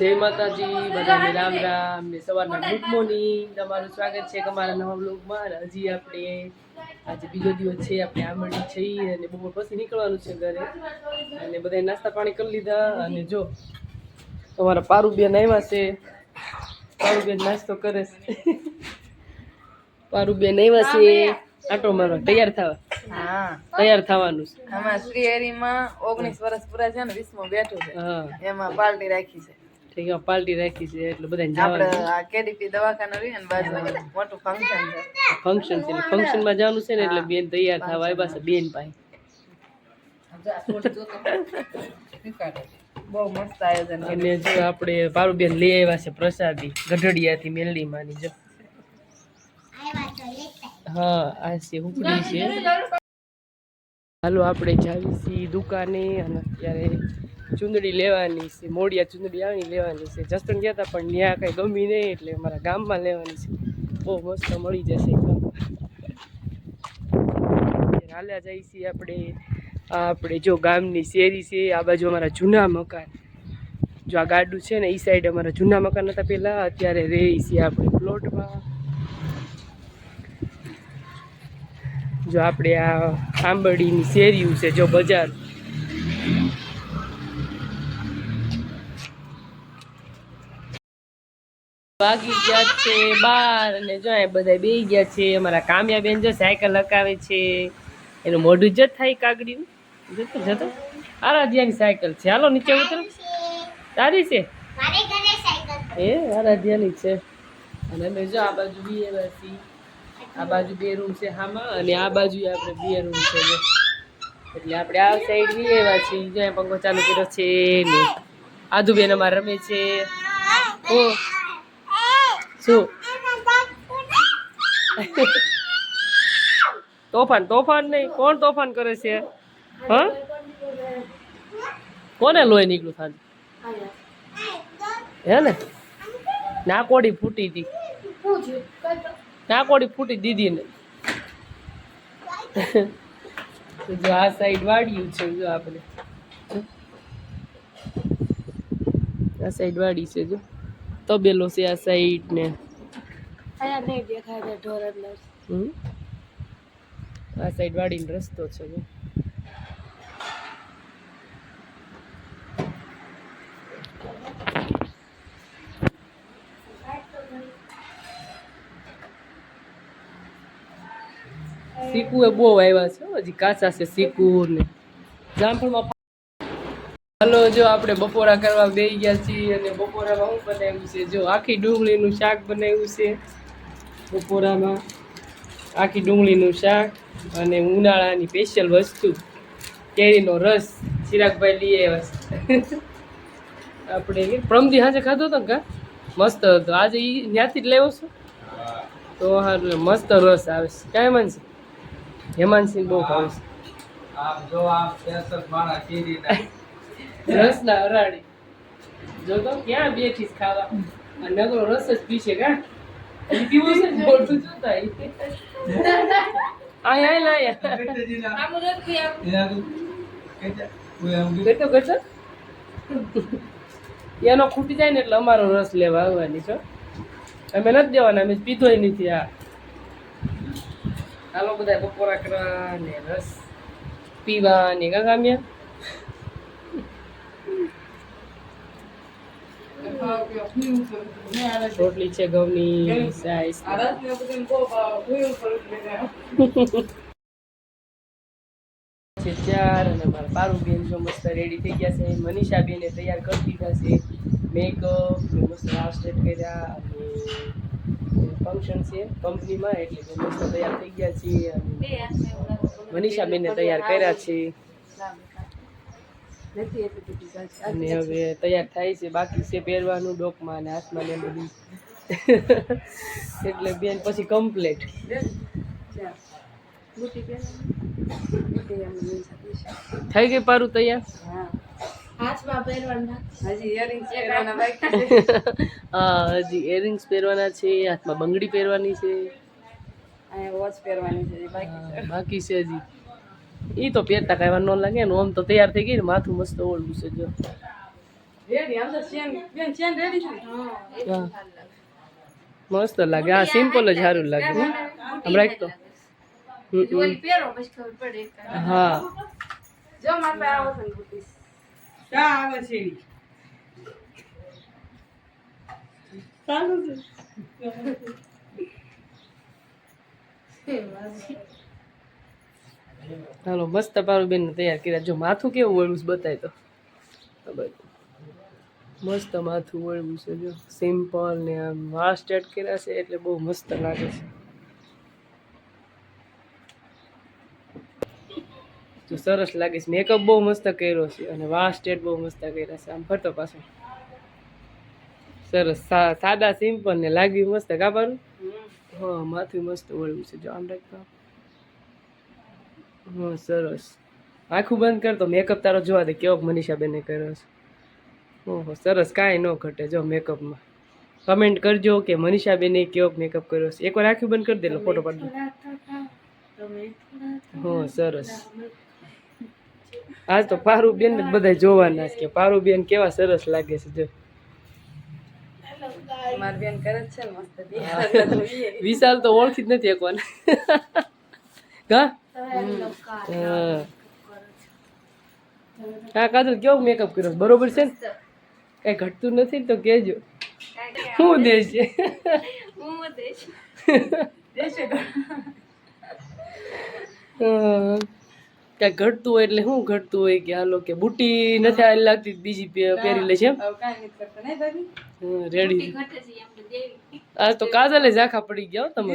જય માતાજી બધાને રામ રામ. ને સવારના ગુડ મોર્નિંગ તમારું સ્વાગત છે અમારા નવા બ્લોગમાં હજી આપણે આજે બીજો દિવસ છે આપણે આંબળી છીએ અને બપોર પછી નીકળવાનું છે ઘરે. અને બધાએ નાસ્તા પાણી કરી લીધા અને જો તમારા પારુબેન આવ્યા છે. પારુબેન નાસ્તો કરે છે. પારુબેન આવ્યા છે. આટો મારવા તૈયાર થવા. હા. તૈયાર થવાનું છે. આમાં શ્રીહરીમાં ઓગણીસ વર્ષ પૂરા છે ને વીસમો બેઠું છે. એમાં પાર્ટી રાખી છે. ઠીક છે પાર્ટી રાખી છે એટલે બધાને આપણે જવાનું આ કેડીપી દવાખાનું રહી ને બાજુમાં મોટું ફંક્શન છે. ફંક્શન છે એટલે ફંક્શનમાં જવાનું છે ને એટલે બેન તૈયાર થવા આવ્યા છે બેન પાસે. બહુ મસ્ત આયોજન અને જો આપણે પારુબેન લઈ આવ્યા છે પ્રસાદી ગઢડિયાથી મેલડીમાંની જો. હા આ છે હુકડી છે. હાલો, આપણે જાવી છીએ દુકાને અને અત્યારે ચૂંદડી લેવાની છે, મોડિયા ચૂંદડી આવીને લેવાની છે. જસ્ટન ગયા હતા, પણ ત્યાં કાંઈ ગમી નહીં એટલે અમારા ગામમાં લેવાની છે. બહુ મસ્ત મળી જશે. હાલ્યા જઈએ છીએ આપણે. આપણે જો ગામની શેરી છે, આ બાજુ અમારા જૂના મકાન. જો આ ગાડું છે ને એ સાઈડ અમારા જૂના મકાન હતા પહેલાં, અત્યારે રહી છીએ આપણે પ્લોટમાં. જો આપણે આ આંબરડીની શેરીયું છે જો બજાર. વાગી ગયા છે બાર અને જો એ બધા બે ગયા છે. અમારા કામ્યા બેન જો સાયકલ લગાવે છે. એનું મોઢું જ થાય કાગડીનું જતો જતો. આરાધ્યાની સાયકલ છે. હાલો નીચે ઉતરો. તારી છે? એ આરાધ્યાની છે. અને અમે જો આ બાજુ બી છીએ. આ બાજુ બે રૂમ છે હામાં અને આ બાજુ આપણે બે રૂમ છે એટલે આપણે આ સાઈડ બી એવા છીએ. જ્યાં પંખો ચાલુ કર્યો છે ને. આદુબેન અમારે રમે છે. ઓ. શું? તોફાન તોફાન નહીં. કોણ તોફાન કરે છે? હા? કોને લોહી નીકળ્યું થાન? હે ને? ના, કોડી ફૂટી હતી. નાકોડી ફૂટી દીધી ને જો આ સાઈડ વાડ્યું છે જો આપણે. આ સાઈડ વાડી છે જો. તબેલો છે આ સાઈડ ને. હમ. આ સાઈડ વાડીનો રસ્તો છે જો. શીકુ એ બહુ આવ્યા છે હજી કાચા છે શીકુ ને. જામફળમાં હલો, જો આપણે બપોરા કરવા બેસી ગયા છીએ અને બપોરામાં શું બનાવ્યું છે? જો, આખી ડુંગળીનું શાક બનાવ્યું છે બપોરામાં. આખી ડુંગળીનું શાક અને ઉનાળાની સ્પેશિયલ વસ્તુ, કેરીનો રસ. ચિરાગભાઈ લઈ આવ્યા છે. આપણે પ્રમદી હાજે ખાધો હતો કા? મસ્ત હતો. આજે એ ત્યાંથી જ લેવો છો? તો હારું મસ્ત રસ આવે છે. કાંઈ માનસી હેમાનસિંહ બહુ ભાવ છે. રસ ના. હરાડી જો તો ક્યાં બેઠી ખાવા? અને નગરો રસ જ પીશે કા? પીવું છે જોતા આય આય લાયા ગટો ગટો એનો ખૂટી જાય ને એટલે અમારો રસ લેવા આવવાની છો. અમે નથી દેવાના અમે પીધોય નથી આ. હાલો બધા બપોરા કરવા ને રસ પીવા ને કામ્યા રોટલી છે, ઘઉંની સાઈઝ છે, ચાર અને મારા પારુ બેન જો મસ્ત રેડી થઈ ગયા છે. મનીષા બેને તૈયાર કરી દીધા છે. મેકઅપ મસ્ત સ્ટેટ કર્યા અને ફંક્શન છે કંપનીમાં એટલે કે મસ્ત તૈયાર થઈ ગયા છીએ અને મનીષા બેને તૈયાર કર્યા છે. અને હવે તૈયાર થાય છે બાકી છે પહેરવાનું ડોકમાં અને હાથમાં ને બધું. એટલે બેન પછી કમ્પ્લેટ થઈ ગઈ પારું તૈયાર? હજી earrings પહેરવાના બાકી છે. હા હજી ઇયરિંગ્સ પહેરવાના છે હાથમાં બંગડી પહેરવાની છે. વોચ પહેરવાની છે બાકી છે. બાકી છે હજી. એ તો પહેરતા કાંઈ વાર ન લાગે ને આમ તો તૈયાર થઈ ગઈ ને માથું મસ્ત ઓળવું છે જો. હા. મસ્ત લાગે. આ સિમ્પલ જ સારું લાગે હમણાં આમ તો. હા. જો મારા ચાલો મસ્ત પારું બેન તૈયાર કર્યા. જો માથું કેવું વળવું બતાય તો. મસ્ત માથું વળવું છે, જો. સિમ્પલ ને આમ વાળ સ્ટ્રેટ કર્યા છે એટલે બહુ મસ્ત લાગે છે. જો સરસ લાગે છે. મેકઅપ બહુ મસ્ત કર્યો છે અને વાળ સ્ટેટ બહુ મસ્ત કર્યા છે. આમ ફરતો પાછો. સરસ. સાદા સિમ્પલ ને લાગ્યું મસ્ત. કાપારું હા માથું મસ્ત વળવું છે. જો આમ રાખતો હા સરસ. આખું બંધ કરતો મેકઅપ તારો જોવા દે. કેવો મનીષાબેને કર્યો છે. ઓહો સરસ. કાંઈ ન ઘટે જો મેકઅપમાં કમેન્ટ કરજો કે મનીષાબેને કેવો મેકઅપ કર્યો છે. એકવાર આખું બંધ કરી દે એટલે ફોટો પાડી દે હા સરસ. આજ તો પારુબેન જ બધા જોવાના છે કે પારુબેન કેવા સરસ લાગે છે જો. વિશાલ તો ઓળખી જ નથી કોને હા? હા. હા કાજલ કેવો મેકઅપ કર્યો? બરોબર છે ને? કઈ ઘટતું નથી તો કહેજો. શું દેશ? છે દેશે? ઘર. કાંઈ ઘટતું હોય એટલે શું ઘટતું હોય કે હાલો કે બુટી નથી હારી લાગતી બીજી પહેરી લે છે એમ. હવે કાંઈ નથી કરતા નહીં ભાભી? રેડી આજ તો કાજલે ઝાખા પડી ગયા હો તમે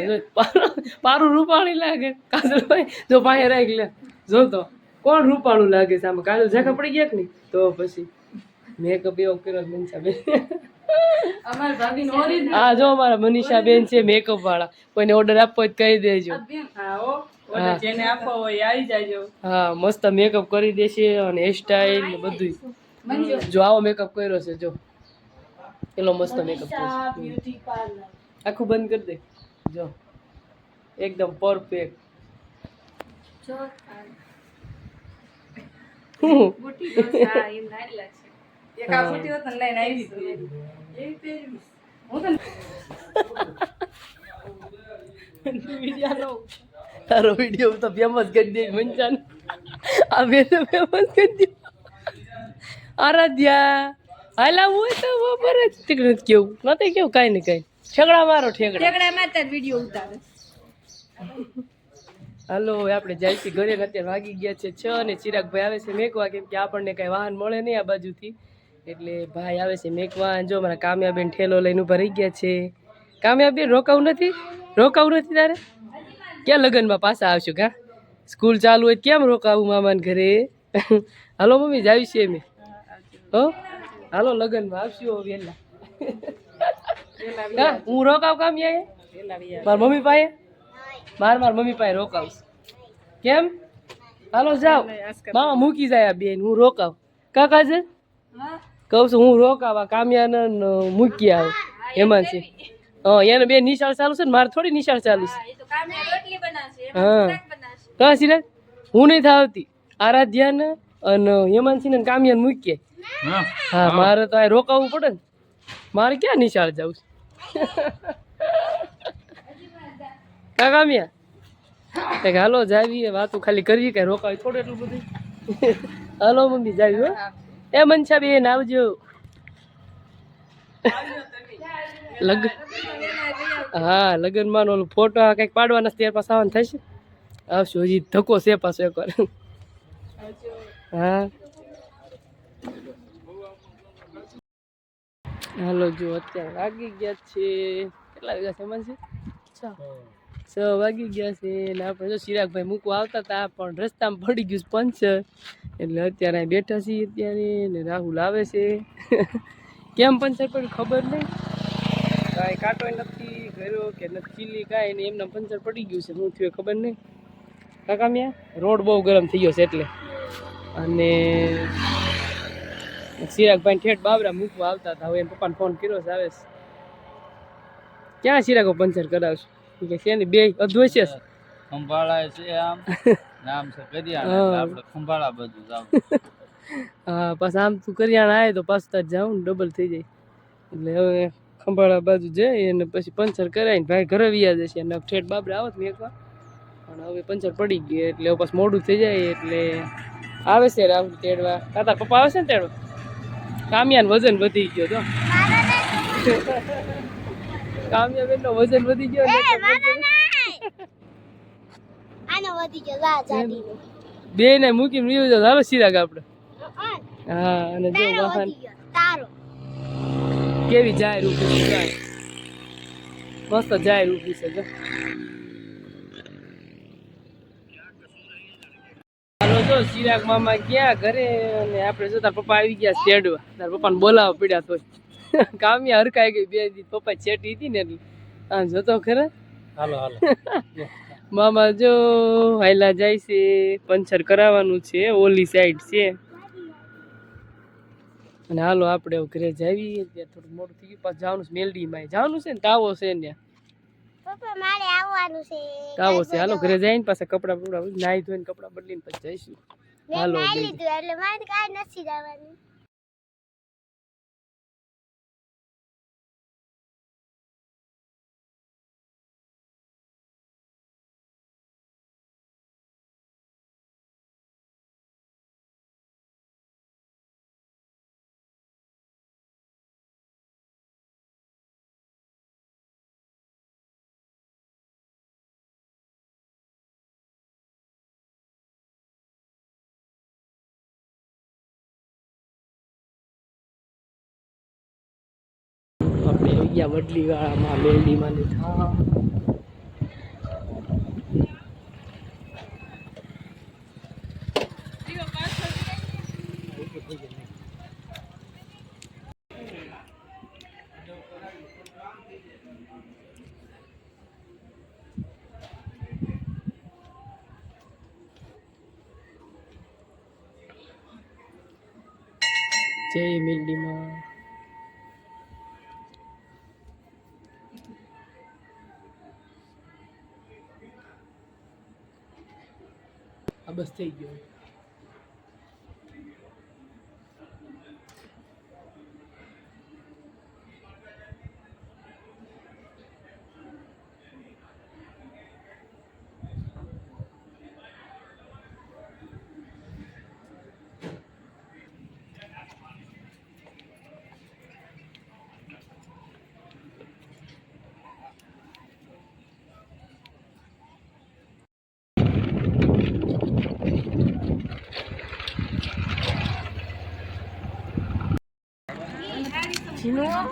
પારું- રૂપાણી લાગે. કાજલ ભાઈ જો પાસે રાખ લે. જો તો કોણ રૂપાળું લાગે છે આમાં? કાજલ ઝાખા પડી ગયા કે નહીં? તો પછી મેકઅપ એવો કર્યો મનીષા બેન હા આ જો અમારા મનીષાબેન છે મેકઅપ વાળા. કોઈને ઓર્ડર આપવો હોય તો કહી દેજો. જેને આપો હોય આવી જાજો. હા મસ્ત મેકઅપ કરી દેશે અને હેર સ્ટાઈલ ને બધું જો આવો મેકઅપ કર્યો છે જો. એલો મસ્ત મેકઅપ આખું બંધ કરી દે. જો. એકદમ પરફેક્ટ હું? તો તારો વીડિયો તો ફેમસ કરી દે મંચાન આ બે તો ફેમસ કરી દે. આરાધ્યા. હાલા હું તો બરાબર જ તીકડું કેવું. નથી કેવું કાંઈ ને કાંઈ. છગડા મારો ઠેકડા. હાલો આપણે જાય ઘરે અત્યારે વાગી ગયા છે છ અને ચિરાગભાઈ આવે છે મેકવા. કેમ કે આપણને કાંઈ વાહન મળે નહીં આ બાજુથી. એટલે ભાઈ આવે છે મેકવા. જો મારા કામ્યાબેન ઠેલો લઈને રહી ગયા છે. કામ્યાબેન રોકાવું નથી? રોકાવું નથી તારે? ક્યાં લગ્નમાં પાછા આવશું કા? સ્કૂલ ચાલુ હોય કેમ રોકાવું મામાને ઘરે? હાલો મમ્મી જાવી છે અમે હો? હાલો લગ્નમાં આવશું વહેલા. હા હું રોકાવ કામ યાર મારા મમ્મી પાસે? માર માર મમ્મી પાસે રોકાવું. કેમ? હાલો જાઓ. મામા મૂકી જાય આ બેન હું રોકાવ. કાકા છે? કહું છું હું રોકાવા કામ્યા ને મૂકી આવું. છે. એને બે નિશાળ ચાલુ છે ને મારે થોડી નિશાળ ચાલુ છે. હા કા સિરાજ હું. નહીં થાવતી. આરાધ્યાને અને હેમાનસિંહ ને કામ્યાને મૂકીએ. હા. મારે તો આ રોકાવવું પડે ને. મારે ક્યાં નિશાળ જવું છે? કા કામ્યા? કે હાલો જાવી વાતું ખાલી કરવી કઈ રોકાવી થોડું એટલું બધું. હાલો મમ્મી જાવી હો. એ મનસા બેન આવજો લગ્ન હા લગ્નમાં ઓલું ફોટો કંઈક પાડવાના ત્યાર પાછા આવવાનું થશે આવશું હજી ધક્કો છે પાછો એકવાર. હા. હાલો જો અત્યારે વાગી ગયા છે. કેટલા વાગ્યા છે મન છે. છ છ વાગી ગયા છે ને આપણે જો ચિરાગભાઈ મૂકવા આવતા હતા પણ રસ્તામાં પડી ગયું છે પંચર એટલે અત્યારે અહીં બેઠા છીએ અત્યારે ને રાહુલ આવે છે. કેમ પંચર પડ્યું ખબર નહીં. કાંઈ કાંટો નથી. કર્યો કે નથી ચીલી કાંઈ નહીં એમને પંચર પડી ગયું છે શું થયું ખબર નહીં. કાકા મિયા રોડ બહુ ગરમ થઈ ગયો છે એટલે. અને ચિરાગભાઈ ઠેઠ બાબરા મૂકવા આવતા હતા હવે એમ પપ્પાને ફોન કર્યો છે આવે ક્યાં ચિરાગો પંચર કરાવશું? કે છે ને બે અધ્વય છે ખંભાળા છે આમ. નામ છે કરિયાણા આપણે ખંભાળા બધું જાવ હા પાછા આમ તું કરિયાણા આવે તો પાછું તાર જાઉં ને ડબલ થઈ જાય. એટલે હવે ખંભાળા બાજુ જઈ અને પછી પંચર કરાવીને ભાઈ ઘરે વ્યા જશે અને ઠેઠ બાબરે આવત ને એકવાર. પણ હવે પંચર પડી ગયું એટલે પાછું મોડું થઈ જાય એટલે આવે છે રાહુલ તેડવા. તાતા પપ્પા આવે છે ને તેડવા? કામિયાનું વજન વધી ગયો તો. કામિયા બેનનો વજન વધી ગયો ને બે ને મૂકીને હાલો સિરાગ આપણે હા અને જો વાહન. તારો. કેવી જાય રૂપી છે જાય મસ્ત જાય રૂપી છે હાલો જો ચિરાગ મામા ગયા ઘરે અને આપણે જો તાર પપ્પા આવી ગયા ચેડવા તાર પપ્પાને બોલાવવા પડ્યા તોય કામ્યા હરકાઈ ગઈ બે દી. પપ્પા ચેટી હતી ને એટલે. આ જોતો ખરા? હાલો હાલો. મામા જો હાયલા જાય છે. પંચર કરાવવાનું છે. ઓલી સાઈડ છે. અને હાલો આપણે એવું ઘરે જાવી ત્યાં થોડું મોડું થઈ ગયું. પાછું જવાનું છે મેલડીમાં. જવાનું છે ને? તાવો છે ને તાવો છે. હાલો ઘરે જઈને પાછા કપડાં બપડા નાહી ધોઈને કપડાં બદલીને પછી જઈશું. હાલો, લીધું એટલે મારે કાંઈ નથી જવાનું. ગયા વડલી વાળામાં મેલડીમાં થા જય મેલડીમાં બસ થઈ ગયો. 你呢